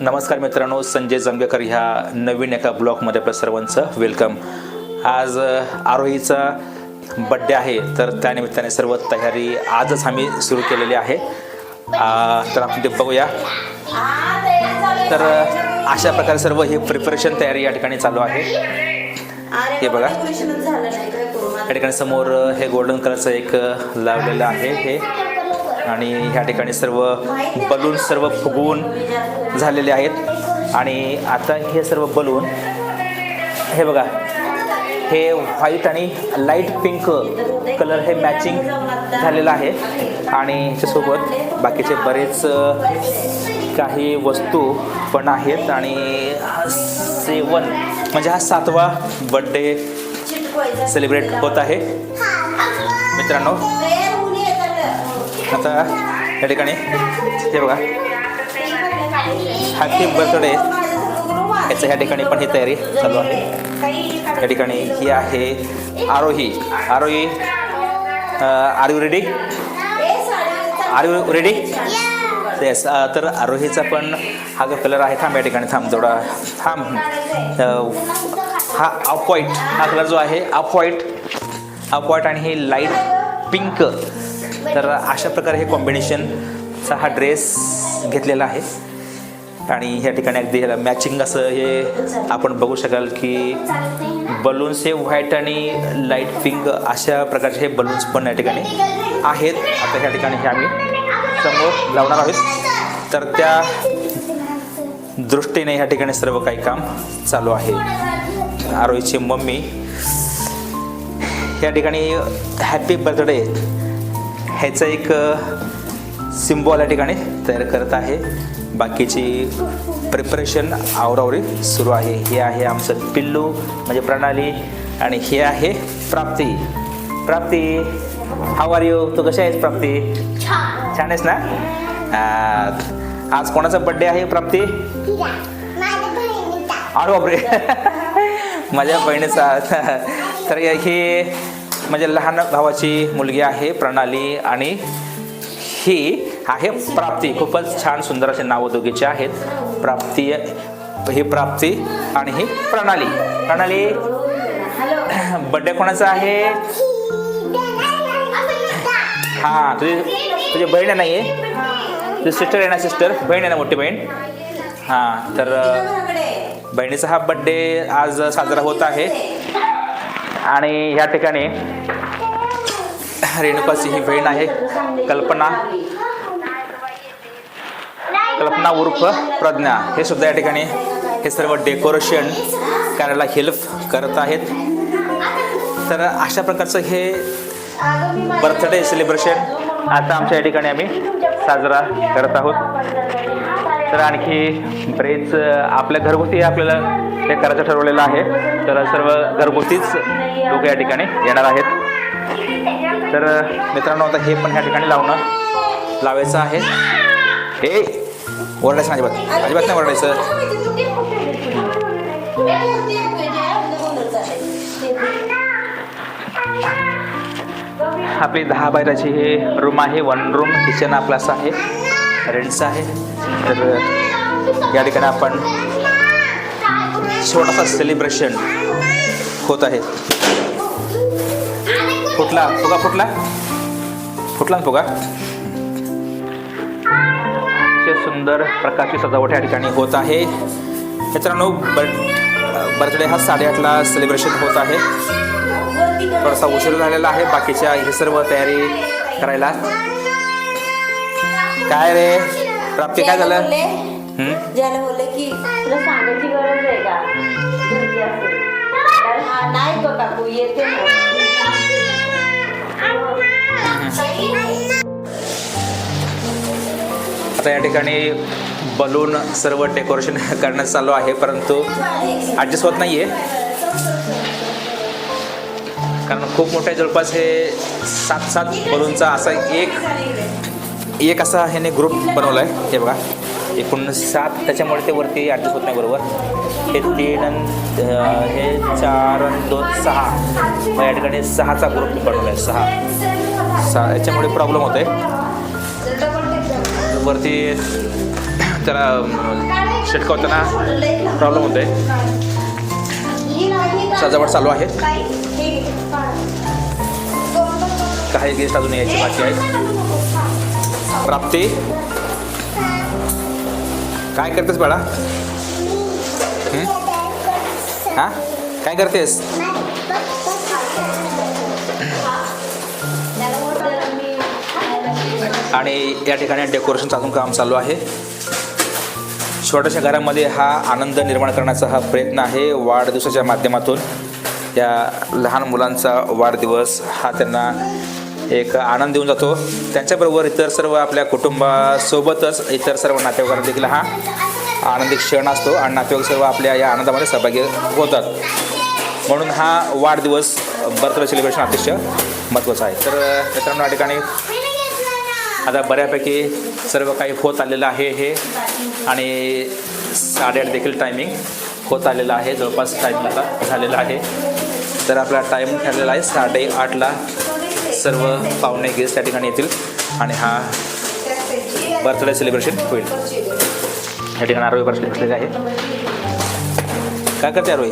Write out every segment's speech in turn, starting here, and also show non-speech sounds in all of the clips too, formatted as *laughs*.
नमस्कार मित्रांनो संजय जंबेकर ह्या नवीन एका ब्लॉगमध्ये आपल्या सर्वांचं वेलकम आज आरोहीचा बड्डे आहे तर त्यानिमित्ताने सर्व तयारी आजच आम्ही सुरू केलेली आहे. तर आपण ते बघूया. तर अशा प्रकारे सर्व ही प्रिपरेशन तयारी या ठिकाणी चालू आहे. हे बघा. या ठिकाणी समोर हे गोल्डन कलरचं एक लावलेलं आहे हे. आणि ह्या ठिकाणी सर्व बलून सर्व फुगवून झालेले आहेत. आणि आता हे सर्व बलून हे बघा हे व्हाईट आणि लाइट पिंक कलर हे मॅचिंग झालेलं आहे. आणि ह्याच्यासोबत बाकीचे बरेच काही वस्तू पण आहेत. आणि हा सेवन म्हणजे हा सातवा बड्डे सेलिब्रेट होत आहे. मित्रांनो आता या ठिकाणी हे बघा. हॅपी बर्थडे याचं ह्या ठिकाणी पण ही तयारी चालू आहे. या ठिकाणी ही आहे Aarohi. Aarohi are you ready are you ready yes तर आरोहीचा पण हा जो कलर आहे थांब या ठिकाणी थांब थोडा थांब. हा ऑफ व्हाईट हा कलर जो आहे ऑफ व्हाईट ऑफ व्हाईट आणि हे लाइट पिंक तर अशा प्रकारे हे कॉम्बिनेशनचा हा ड्रेस घेतलेला आहे. आणि ह्या ठिकाणी अगदी ह्याला मॅचिंग असं हे आपण बघू शकाल की बलून्स हे व्हाईट आणि लाइट पिंक अशा प्रकारचे हे बलून्स पण या ठिकाणी आहेत. आता ह्या ठिकाणी हे आम्ही समोर लावणार आहोत. तर त्या दृष्टीने ह्या ठिकाणी सर्व काही काम चालू आहे. आरोहीची मम्मी या ठिकाणी हॅपी बर्थडे ह्याचं एक सिम्बॉल या ठिकाणी तयार करत आहे. बाकीची प्रिपरेशन आवरावरी सुरू आहे. हे आहे आमचं पिल्लू म्हणजे प्रणाली आणि हे आहे प्राप्ती. प्राप्ती हाव आर यू तू कशी आहेस प्राप्ती? छान. आहेस ना? आज कोणाचा बड्डे आहे प्राप्ती? अरे बापरे. *laughs* माझ्या बहिणीचा. तर ही म्हणजे लहान भावाची मुलगी आहे प्रणाली आणि ही आहे प्राप्ती. खूपच छान सुंदर असे नावं दोघीचे आहेत. प्राप्ती ही प्राप्ती आणि ही प्रणाली. प्रणाली बड्डे कोणाचा आहे? हा तुझी तुझी बहीण आहे नाही आहे तुझी सिस्टर आहे ना सिस्टर बहीण आहे ना मोठी बहीण? हां तर बहिणीचा हा बड्डे आज साजरा होत आहे. आणि ह्या ठिकाणी रेणुकाची ही बहीण आहे. कल्पना. कल्पना उर्फ प्रज्ञा. हे सुद्धा या ठिकाणी हे सर्व डेकोरेशन करायला हेल्प करत आहेत. तर अशा प्रकारचं हे बर्थडे सेलिब्रेशन आता आमच्या या ठिकाणी आम्ही साजरा करत आहोत. तर आणखी बरेच आपल्या घरगुती आपल्याला हे करायचं ठरवलेलं आहे. तर सर्व घरगुतीच लोक या ठिकाणी येणार आहेत. तर मित्रांनो आता हे पण ह्या ठिकाणी लावणं लावायचं आहे. हे ओरडायचं अजिबात. अजिबात नाही ओरडायचं. आपली दहा बायराची हे रूम आहे वन रूम किचन आपलं असं आहे. रेंटचं आहे. तर या ठिकाणी आपण छोटासा सेलिब्रेशन होत आहे. फुटला फुगा फुटला फुटला ना फुगा? अतिशय सुंदर प्रकारची सजावट या ठिकाणी होत आहे. मित्रांनो बर्थ बर्थडे हा साडेआठला सेलिब्रेशन होत आहे. थोडासा उशीर झालेला आहे. बाकीच्या हे सर्व तयारी करायला. काय रे? प्राप्ती काय झालं? ज्याला बोलले की तुला सांगायची गरज आहे का? घरची असेल तर हा नाही तो काकू येते आता या ठिकाणी बलून सर्व डेकोरेशन करण्यात चालू आहे परंतु ॲडजस्ट होत नाही आहे कारण खूप मोठ्या जवळपास हे सात सात बलूनचा असा एक एक असा ह्याने ग्रुप बनवला आहे हे बघा. एकूण सात त्याच्यामुळे ते वरती ॲडजस्ट होत नाही बरोबर. हे तीन अन हे चार दोन सहा. मग या ठिकाणी सहाचा ग्रुप बनवला आहे सहा. सहा. याच्यामुळे प्रॉब्लेम होतो आहे वरती त्याला शिटकवताना प्रॉब्लेम आहे सजावट चालू आहे. काही गेस्ट अजून यायचे बाकी आहेत. प्राप्ती? काय करतेस बाळा? हां? हा? काय करतेस? आणि या ठिकाणी डेकोरेशनचं अजून काम चालू आहे. छोट्याशा घरामध्ये हा आनंद निर्माण करण्याचा हा प्रयत्न आहे वाढदिवसाच्या माध्यमातून. या लहान मुलांचा वाढदिवस हा त्यांना एक आनंद देऊन जातो. त्यांच्याबरोबर इतर सर्व आपल्या कुटुंबासोबतच इतर सर्व नातेवाईकांना देखील हा आनंदी क्षण असतो आणि नातेवाईक सर्व आपल्या या आनंदामध्ये सहभागी होतात. म्हणून हा वाढदिवस बर्थडे सेलिब्रेशन अतिशय महत्त्वाचा आहे. तर मित्रांनो या ठिकाणी आता बऱ्यापैकी सर्व काही होत आलेलं आहे हे आणि साडेआठ देखील टायमिंग होत आलेलं आहे. जवळपास टायमिंग आता झालेला आहे. तर आपला टाईम ठरलेला आहे साडेआठला सर्व पाहुणे गेस्ट त्या ठिकाणी येतील आणि हा बर्थडे सेलिब्रेशन होईल. या ठिकाणी आरोही बर्थडे बसलेले आहे काय करते आरोही?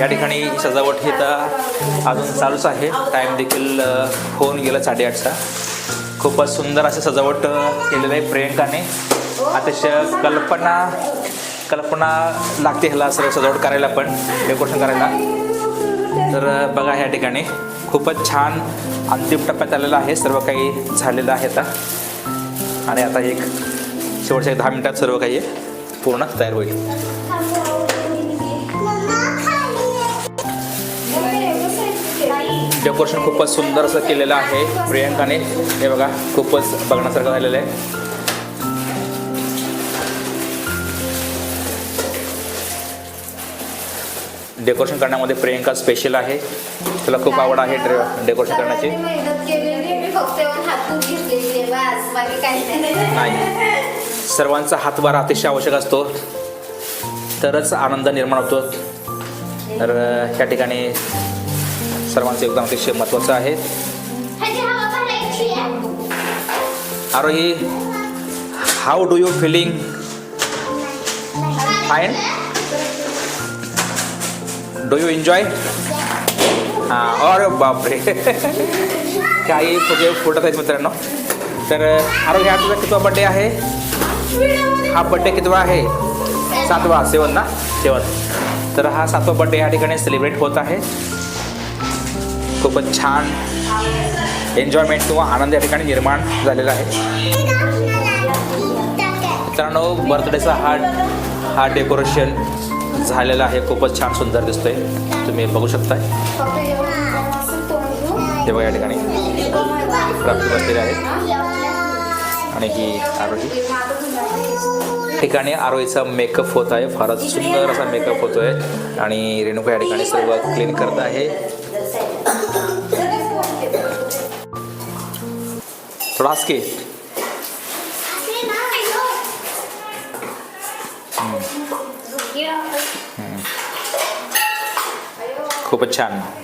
या ठिकाणी सजावट हे तर अजून चालूच आहे. टाईम देखील होऊन गेला साडेआठचा. खूपच सुंदर असं सजावट केलेलं आहे प्रियंकाने. अतिशय कल्पना कल्पना लागते ह्याला सर्व सजावट करायला पण डेकोरेशन करायला. तर बघा ह्या ठिकाणी. खूपच छान अंतिम टप्प्यात आलेला आहे. सर्व काही झालेलं आहे आता. आणि आता एक शेवटच्या एक दहा मिनिटात सर्व काही पूर्ण तयार होईल. डेकोरेशन खूपच सुंदर असं केलेलं आहे प्रियंकाने. हे बघा खूपच बघण्यासारखं झालेलं आहे. डेकोरेशन करण्यामध्ये प्रियंका स्पेशल आहे. तुला खूप आवड आहे डेकोरेशन करण्याची? नाही. सर्वांचा हातभार अतिशय आवश्यक असतो. तरच आनंद निर्माण होतो. तर ह्या ठिकाणी सर्वांचं योगदान अतिशय महत्त्वाचं आहे. Aarohi how do you feeling fine do you enjoy? हां और बापरे. काही फुगे फुटत आहेत मित्रांनो. तर आरोग्य हा तुझा कितवा बड्डे आहे? हा बड्डे कितवा आहे? सातवा सेवन ना? सेवन तर हा सातवा बड्डे या ठिकाणी सेलिब्रेट होत आहे. खूपच छान एन्जॉयमेंट किंवा आनंद या ठिकाणी निर्माण झालेला आहे. मित्रांनो बर्थडेचा हा हा डेकोरेशन झालेला आहे. खूपच छान सुंदर दिसतोय. तुम्ही बघू शकताय. फक्त ते बघा या ठिकाणी. प्राप्ती बसलेले आहेत आणि ही आरोही. ठिकाणी आरोहीचा मेकअप होत आहे. फारच सुंदर असा मेकअप होतोय. आणि रेणुका या ठिकाणी सर्व क्लीन करत आहे. थोडा हस की खूपच छान